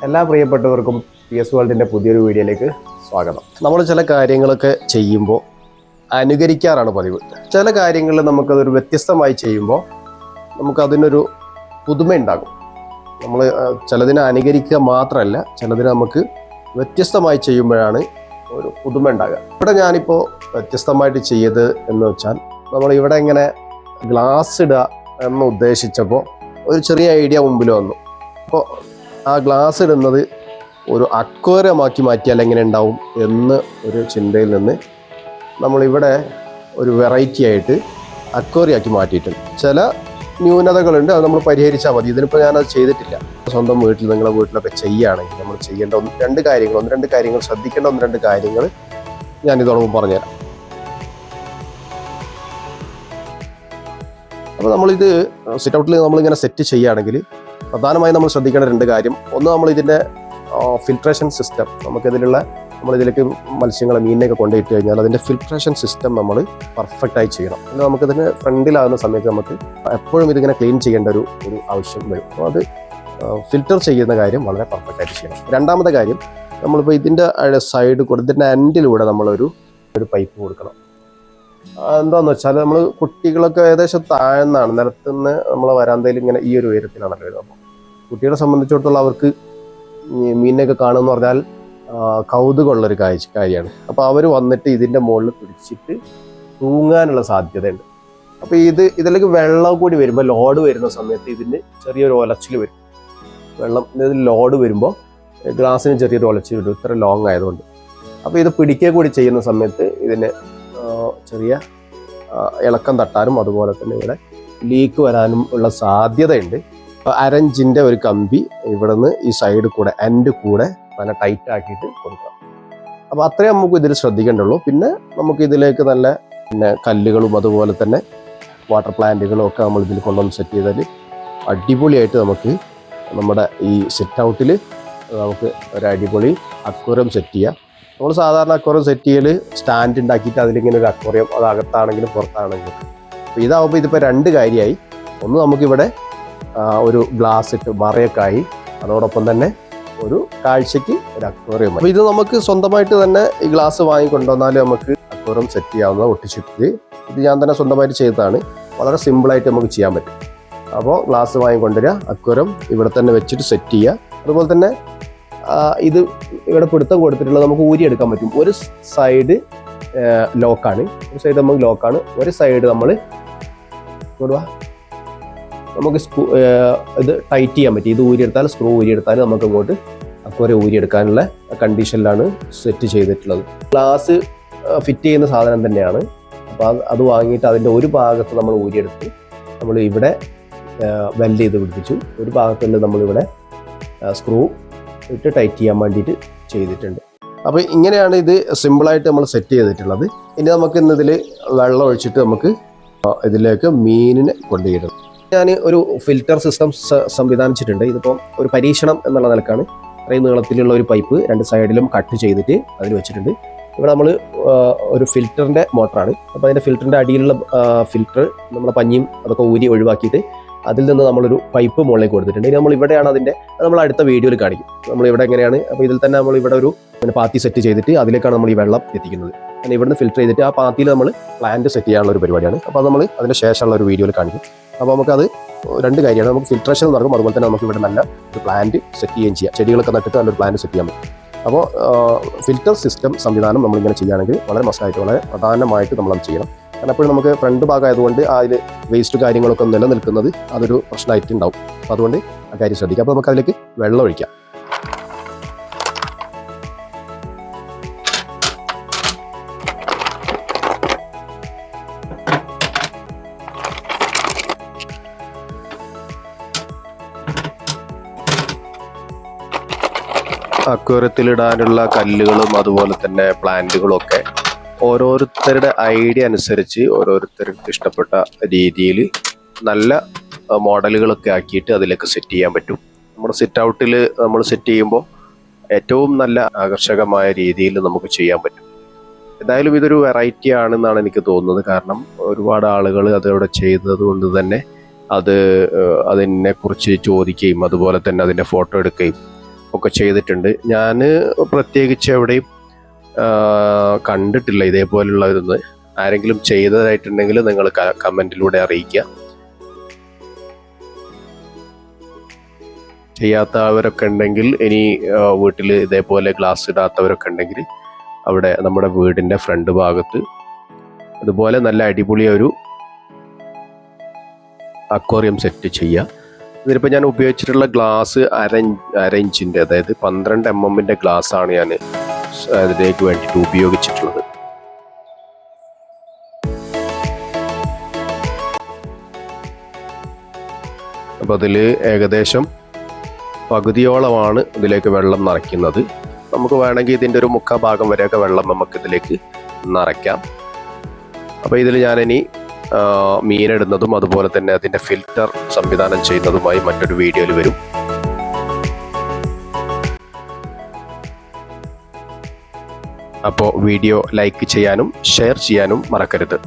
എല്ലാ പ്രിയപ്പെട്ടവർക്കും P S വേൾഡിന്റെ പുതിയൊരു വീഡിയോയിലേക്ക് സ്വാഗതം. നമ്മൾ ചില കാര്യങ്ങളൊക്കെ ചെയ്യുമ്പോൾ അനുകരിക്കാറാണ് പതിവ്. ചില കാര്യങ്ങളിൽ നമുക്കതൊരു വ്യത്യസ്തമായി ചെയ്യുമ്പോൾ നമുക്കതിനൊരു പുതുമ ഉണ്ടാകും നമ്മൾ ചിലതിനെ അനുകരിക്കുക മാത്രമല്ല ചിലതിനെ നമുക്ക് വ്യത്യസ്തമായി ചെയ്യുമ്പോഴാണ് ഒരു പുതുമ ഉണ്ടാകുക ഇവിടെ ഞാനിപ്പോൾ വ്യത്യസ്തമായിട്ട് ചെയ്യത് എന്ന് വെച്ചാൽ നമ്മൾ ഇവിടെ ഇങ്ങനെ ഗ്ലാസ് ഇടുക എന്ന് ഉദ്ദേശിച്ചപ്പോൾ ഒരു ചെറിയ ഐഡിയ മുമ്പിൽ വന്നു. അപ്പോൾ ആ ഗ്ലാസ് ഇടുന്നത് ഒരു അക്വേറിയമാക്കി മാറ്റിയാൽ എങ്ങനെ ഉണ്ടാവും എന്ന് ഒരു ചിന്തയിൽ നിന്ന് നമ്മളിവിടെ ഒരു വെറൈറ്റി ആയിട്ട് അക്വേറിയാക്കി മാറ്റിയിട്ടുണ്ട്. ചില ന്യൂനതകളുണ്ട് അത് നമ്മൾ പരിഹരിച്ചാൽ മതി. ഇതിനിപ്പോൾ ഞാനത് ചെയ്തിട്ടില്ല. സ്വന്തം വീട്ടിൽ നിങ്ങളെ വീട്ടിലൊക്കെ ചെയ്യുകയാണെങ്കിൽ നമ്മൾ ചെയ്യേണ്ട ഒന്ന് രണ്ട് കാര്യങ്ങൾ ഒന്ന് രണ്ട് കാര്യങ്ങൾ ശ്രദ്ധിക്കേണ്ട ഒന്ന് രണ്ട് കാര്യങ്ങൾ ഞാൻ ഇതോടൊപ്പം പറഞ്ഞുതരാം. അപ്പോൾ നമ്മളിത് സിറ്റ് ഔട്ടിൽ നമ്മളിങ്ങനെ സെറ്റ് ചെയ്യുകയാണെങ്കിൽ പ്രധാനമായും നമ്മൾ ശ്രദ്ധിക്കേണ്ട രണ്ട് കാര്യം. ഒന്ന് നമ്മൾ ഇതിന്റെ ഫിൽട്രേഷൻ സിസ്റ്റം നമുക്കിതിലുള്ള നമ്മളിതിലേക്ക് മത്സ്യങ്ങളെ മീനിനെയൊക്കെ കൊണ്ടുപോയി കഴിഞ്ഞാൽ അതിന്റെ ഫിൽട്രേഷൻ സിസ്റ്റം നമ്മൾ പെർഫെക്റ്റായി ചെയ്യണം. അല്ലെങ്കിൽ നമുക്കിതിന് ഫ്രണ്ടിലാകുന്ന സമയത്ത് നമുക്ക് എപ്പോഴും ഇതിങ്ങനെ ക്ലീൻ ചെയ്യേണ്ട ഒരു ഒരു ആവശ്യം വരും. അപ്പോൾ അത് ഫിൽറ്റർ ചെയ്യുന്ന കാര്യം വളരെ പെർഫെക്റ്റായിട്ട് ചെയ്യണം. രണ്ടാമത്തെ കാര്യം നമ്മളിപ്പോൾ ഇതിന്റെ സൈഡ് കൂടെ ഇതിന്റെ എൻഡിലൂടെ നമ്മളൊരു ഒരു പൈപ്പ് കൊടുക്കണം. എന്താന്ന് വെച്ചാൽ നമ്മൾ കുട്ടികളൊക്കെ ഏകദേശം താഴ്ന്നാണ്. നിലത്തുനിന്ന് നമ്മൾ വരാന്തയിൽ ഇങ്ങനെ ഈ ഒരു ഉയരത്തിലാണല്ലോ വരുന്നത്. അപ്പോൾ കുട്ടികളെ സംബന്ധിച്ചിടത്തോളം അവർക്ക് ഈ മീനിനെയൊക്കെ കാണുമെന്ന് പറഞ്ഞാൽ കൗതുകമുള്ളൊരു കാഴ്ച കാര്യമാണ്. അപ്പോൾ അവർ വന്നിട്ട് ഇതിന്റെ മുകളിൽ പിടിച്ചിട്ട് തൂങ്ങാനുള്ള സാധ്യതയുണ്ട്. അപ്പോൾ ഇത് ഇതിലേക്ക് വെള്ളം കൂടി വരുമ്പോൾ ലോഡ് വരുന്ന സമയത്ത് ഇതിന് ചെറിയൊരു ഒലച്ചിൽ വരും. വെള്ളം ഇതിൽ ലോഡ് വരുമ്പോൾ ഗ്ലാസ്സിന് ചെറിയൊരു ഒലച്ചിൽ വരും. ഇത്ര ലോങ് ആയതുകൊണ്ട്. അപ്പോൾ ഇത് പിടിക്കുക കൂടി ചെയ്യുന്ന സമയത്ത് ഇതിന് ചെറിയ ഇളക്കം തട്ടാനും അതുപോലെ തന്നെ ഇവിടെ ലീക്ക് വരാനും ഉള്ള സാധ്യതയുണ്ട്. അപ്പോൾ അരഞ്ചിന്റെ ഒരു കമ്പി ഇവിടുന്ന് ഈ സൈഡ് കൂടെ എൻഡ് കൂടെ നല്ല ടൈറ്റ് ആക്കിയിട്ട് കൊടുക്കാം. അപ്പോൾ അത്രയും നമുക്ക് ഇതിൽ ശ്രദ്ധിക്കേണ്ടുള്ളൂ. പിന്നെ നമുക്ക് ഇതിലേക്ക് നല്ല പിന്നെ കല്ലുകളും അതുപോലെ തന്നെ വാട്ടർ പ്ലാന്റുകളും ഒക്കെ നമ്മൾ ഇതിൽ കൊണ്ടുവന്ന് സെറ്റ് ചെയ്താൽ അടിപൊളിയായിട്ട് നമുക്ക് നമ്മുടെ ഈ സെറ്റ് ഔട്ടിൽ നമുക്ക് ഒരു അടിപൊളി അക്വരം സെറ്റ് ചെയ്യാം. നമ്മൾ സാധാരണ അക്വറിയം സെറ്റ് ചെയ്യൽ സ്റ്റാൻഡ് ഉണ്ടാക്കിയിട്ട് അതിലിങ്ങനെ ഒരു അക്വറിയം അത് അകത്താണെങ്കിലും പുറത്താണെങ്കിലും. അപ്പോൾ ഇതാവുമ്പോൾ ഇതിപ്പോൾ രണ്ട് കാര്യമായി ഒന്ന് നമുക്കിവിടെ ഒരു ഗ്ലാസ് ഇട്ട് മറയൊക്കായി. അതോടൊപ്പം തന്നെ ഒരു കാഴ്ചയ്ക്ക് ഒരു അക്വേറിയം അപ്പോൾ ഇത് നമുക്ക് സ്വന്തമായിട്ട് തന്നെ ഈ ഗ്ലാസ് വാങ്ങി കൊണ്ടുവന്നാൽ നമുക്ക് അക്വേറിയം സെറ്റ് ചെയ്യാവുന്ന ഒട്ടിച്ചിട്ട്. ഇത് ഞാൻ തന്നെ സ്വന്തമായിട്ട് ചെയ്തതാണ്. വളരെ സിമ്പിളായിട്ട് നമുക്ക് ചെയ്യാൻ പറ്റും. അപ്പോൾ ഗ്ലാസ് വാങ്ങിക്കൊണ്ടുവരിക അക്വാറിയം ഇവിടെ തന്നെ വെച്ചിട്ട് സെറ്റ് ചെയ്യുക. അതുപോലെ തന്നെ ഇത് ഇവിടെ പിടുത്തം കൊടുത്തിട്ടുള്ളത് നമുക്ക് ഊരിയെടുക്കാൻ പറ്റും. ഒരു സൈഡ് ലോക്കാണ് ഒരു സൈഡ് നമുക്ക് ലോക്കാണ് ഒരു സൈഡ് നമ്മൾ കൊടുവാ നമുക്ക് സ്ക്രൂ ഇത് ടൈറ്റ് ചെയ്യാൻ പറ്റും. ഇത് ഊരിയെടുത്താൽ സ്ക്രൂ ഊരിയെടുത്താൽ നമുക്ക് അങ്ങോട്ട് ഊരി ഊരിയെടുക്കാനുള്ള കണ്ടീഷനിലാണ് സെറ്റ് ചെയ്തിട്ടുള്ളത്. ഗ്ലാസ് ഫിറ്റ് ചെയ്യുന്ന സാധനം തന്നെയാണ്. അപ്പോൾ അത് വാങ്ങിയിട്ട് അതിന്റെ ഒരു ഭാഗത്ത് നമ്മൾ ഊരിയെടുത്ത് നമ്മൾ ഇവിടെ വെൽഡ് ചെയ്ത് പിടിപ്പിച്ചു. ഒരു ഭാഗത്തിൽ നമ്മളിവിടെ സ്ക്രൂ ഇട്ട് ടൈറ്റ് ചെയ്യാൻ വേണ്ടിയിട്ട് ചെയ്തിട്ടുണ്ട്. അപ്പോൾ ഇങ്ങനെയാണ് ഇത് സിമ്പിളായിട്ട് നമ്മൾ സെറ്റ് ചെയ്തിട്ടുള്ളത്. ഇനി നമുക്ക് ഇന്ന് ഇതിൽ വെള്ളം ഒഴിച്ചിട്ട് നമുക്ക് ഇതിലേക്ക് മീനിനെ കൊണ്ടുവരണം ഞാൻ ഒരു ഫിൽറ്റർ സിസ്റ്റം സംവിധാനിച്ചിട്ടുണ്ട്. ഇതിപ്പോൾ ഒരു പരീക്ഷണം എന്നുള്ള നിലക്കാണ്. ഇത്രയും നീളത്തിലുള്ള ഒരു പൈപ്പ് രണ്ട് സൈഡിലും കട്ട് ചെയ്തിട്ട് അതിൽ വെച്ചിട്ടുണ്ട്. ഇവിടെ നമ്മൾ ഒരു ഫിൽറ്ററിന്റെ മോട്ടറാണ് അപ്പോൾ അതിന്റെ ഫിൽറ്ററിന്റെ അടിയിലുള്ള ഫിൽറ്റർ നമ്മൾ പഞ്ഞിയും അതൊക്കെ ഊരി ഒഴിവാക്കിയിട്ട് അതിൽ നിന്ന് നമ്മളൊരു പൈപ്പ് മുകളിലേക്ക് കൊടുത്തിട്ടുണ്ട്. ഇനി നമ്മൾ ഇവിടെയാണ് അതിന്റെ നമ്മൾ അടുത്ത വീഡിയോയിൽ കാണിക്കും. നമ്മൾ ഇവിടെ എങ്ങനെയാണ്? അപ്പോൾ ഇതിൽ തന്നെ നമ്മൾ ഇവിടെ ഒരു പിന്നെ പാത്തി സെറ്റ് ചെയ്തിട്ട് അതിലേക്കാണ് നമ്മൾ ഈ വെള്ളം എത്തിക്കുന്നത്. അങ്ങനെ ഇവിടുന്ന് ഫിൽറ്റർ ചെയ്തിട്ട് ആ പാത്തിയിൽ നമ്മൾ പ്ലാന്റ് സെറ്റ് ചെയ്യാനുള്ള ഒരു പരിപാടിയാണ്. അപ്പോൾ അത് നമ്മൾ അതിന്റെ ശേഷമുള്ള ഒരു വീഡിയോയിൽ കാണിക്കും. അപ്പോൾ നമുക്കത് രണ്ട് കാര്യമാണ്. നമുക്ക് ഫിൽട്രേഷൻ നടക്കും അതുപോലെ തന്നെ നമുക്ക് ഇവിടെ നല്ല ഒരു പ്ലാന്റ് സെറ്റ് ചെയ്യുകയും ചെയ്യാം. ചെടികളൊക്കെ നട്ടിട്ട് നല്ലൊരു പ്ലാന്റ് സെറ്റ് ചെയ്യാൻ പറ്റും. അപ്പോൾ ഫിൽറ്റർ സിസ്റ്റം സംവിധാനം നമ്മളിങ്ങനെ ചെയ്യുകയാണെങ്കിൽ വളരെ മസ്റ്റായിട്ട് വളരെ പ്രധാനമായിട്ട് നമ്മളത് ചെയ്യണം. കാരണം എപ്പോഴും നമുക്ക് ഫ്രണ്ട് ഭാഗമായതുകൊണ്ട് അതിൽ വേസ്റ്റ് കാര്യങ്ങളൊക്കെ നിലനിൽക്കുന്നത് അതൊരു പ്രശ്നമായിട്ട് ഉണ്ടാവും അപ്പോൾ അതുകൊണ്ട് ആ കാര്യം ശ്രദ്ധിക്കുക അപ്പോൾ നമുക്ക് അതിലേക്ക് വെള്ളം ഒഴിക്കാം. അക്വേറിയത്തിലിടാനുള്ള കല്ലുകളും അതുപോലെ തന്നെ പ്ലാന്റുകളും ഒക്കെ ഓരോരുത്തരുടെ ഐഡിയ അനുസരിച്ച് ഓരോരുത്തർക്ക് ഇഷ്ടപ്പെട്ട രീതിയിൽ നല്ല മോഡലുകളൊക്കെ ആക്കിയിട്ട് അതിലേക്ക് സെറ്റ് ചെയ്യാൻ പറ്റും. നമ്മുടെ സിറ്റ് ഔട്ടിൽ നമ്മൾ സെറ്റ് ചെയ്യുമ്പോൾ ഏറ്റവും നല്ല ആകർഷകമായ രീതിയിൽ നമുക്ക് ചെയ്യാൻ പറ്റും. എന്തായാലും ഇതൊരു വെറൈറ്റി ആണെന്നാണ് എനിക്ക് തോന്നുന്നത്. കാരണം ഒരുപാട് ആളുകൾ അതവിടെ ചെയ്തത് കൊണ്ട് തന്നെ അത് അതിനെ അതിനെക്കുറിച്ച് ചോദിക്കുകയും അതുപോലെ തന്നെ അതിന്റെ ഫോട്ടോ എടുക്കുകയും ഒക്കെ ചെയ്തിട്ടുണ്ട്. ഞാൻ പ്രത്യേകിച്ച് എവിടെയും കണ്ടിട്ടില്ല ഇതേപോലുള്ള ഇതൊന്ന്. ആരെങ്കിലും ചെയ്തതായിട്ടുണ്ടെങ്കിൽ നിങ്ങൾ കമന്റിലൂടെ അറിയിക്കുക. ചെയ്യാത്തവരൊക്കെ ഉണ്ടെങ്കിൽ ഇനി വീട്ടിൽ ഇതേപോലെ ഗ്ലാസ് ഇടാത്തവരൊക്കെ ഉണ്ടെങ്കിൽ അവിടെ നമ്മുടെ വീടിന്റെ ഫ്രണ്ട് ഭാഗത്ത് അതുപോലെ നല്ല അടിപൊളി ഒരു അക്വേറിയം സെറ്റ് ചെയ്യുക. ഇതിലിപ്പോൾ ഞാൻ ഉപയോഗിച്ചിട്ടുള്ള ഗ്ലാസ് അര അര ഇഞ്ചിന്റെ അതായത് പന്ത്രണ്ട് എം എമ്മിന്റെ ഗ്ലാസ്സാണ് ഞാൻ അതിലേക്ക് വേണ്ടിയിട്ട് ഉപയോഗിച്ചിട്ടുള്ളത്. അപ്പോൾ അതിൽ ഏകദേശം പകുതിയോളമാണ് ഇതിലേക്ക് വെള്ളം നിറയ്ക്കുന്നത്. നമുക്ക് വേണമെങ്കിൽ ഇതിന്റെ ഒരു മുക്കാൽ ഭാഗം വരെയൊക്കെ വെള്ളം നമുക്ക് ഇതിലേക്ക് നിറയ്ക്കാം. അപ്പോൾ ഇതിൽ ഞാനിനി മീനിടുന്നതും അതുപോലെ തന്നെ അതിന്റെ ഫിൽറ്റർ സംവിധാനം ചെയ്യുന്നതുമായി മറ്റൊരു വീഡിയോയിൽ വരും. അപ്പോൾ വീഡിയോ ലൈക്ക് ചെയ്യാനും ഷെയർ ചെയ്യാനും മറക്കരുത്.